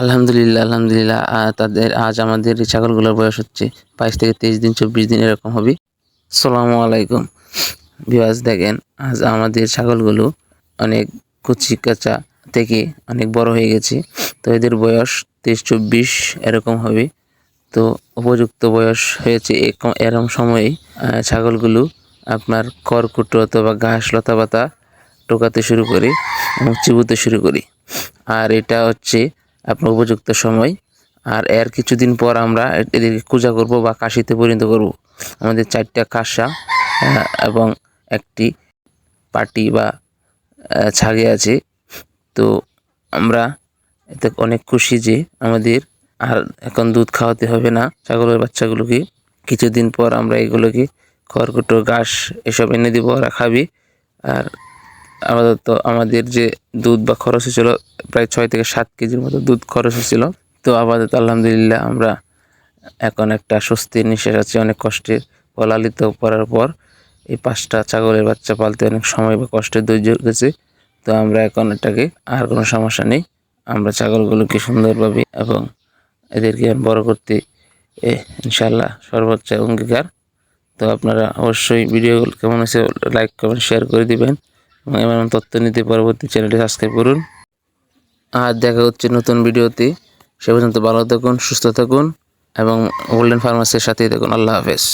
আলহামদুলিল্লাহ আলহামদুলিল্লাহ তাদের, আজ আমাদের ছাগলগুলোর বয়স হচ্ছে বাইশ থেকে তেইশ দিন, চব্বিশ দিন এরকম হবে। সালামু আলাইকুম। বিবাস দেখেন, আজ আমাদের ছাগলগুলো অনেক কুচি কাঁচা থেকে অনেক বড় হয়ে গেছে। তো এদের বয়স তেইশ, চব্বিশ এরকম হবে। তো উপযুক্ত বয়স হয়েছে এরকম সময়ে ছাগলগুলো আপনার খড়কুটো অথবা ঘাস, লতা পাতা টোকাতে শুরু করে এবং চিবুতে শুরু করি। আর এটা হচ্ছে আপনার উপযুক্ত সময়। আর এর কিছুদিন পর আমরা এদেরকে পূজা করব বা কাশিতে পরিণত করব। আমাদের চারটা কাঁসা এবং একটি পাটি বা ছাগে আছে। তো আমরা এতে অনেক খুশি যে আমাদের আর এখন দুধ খাওয়াতে হবে না ছাগলের বাচ্চাগুলোকে। কিছুদিন পর আমরা এগুলোকে খড়কুটো, ঘাস এসব এনে দেবো, ওরা খাবে। আর আপাতত আমাদের যে দুধ বা খরচ হয়েছিল প্রায় ছয় থেকে সাত কেজির মতো দুধ খরচ হয়েছিল। তো আপাতত আলহামদুলিল্লাহ আমরা এখন একটা স্বস্তির নিঃশ্বাস আছে, অনেক কষ্টে পলালিত করার পর। এই পাঁচটা ছাগলের বাচ্চা পালতে অনেক সময় বা কষ্টের ধৈর্য গেছে তো আমরা এখন এটাকে আর কোনো সমস্যা নেই। আমরা ছাগলগুলোকে সুন্দরভাবে এবং এদেরকে বড় করতে ইনশাল্লাহ সর্বোচ্চ অঙ্গীকার। তো আপনারা অবশ্যই ভিডিও কেমন হয়েছে, লাইক, কমেন্ট, শেয়ার করে দিবেন। এবং তথ্য নিতে পরবর্তী চ্যানেলটি সাবস্ক্রাইব করুন। আর দেখা হচ্ছে নতুন ভিডিওতে। সে পর্যন্ত ভালো থাকুন, সুস্থ থাকুন এবং গোল্ডেন ফার্মাসির সাথেই থাকুন। আল্লাহ হাফেজ।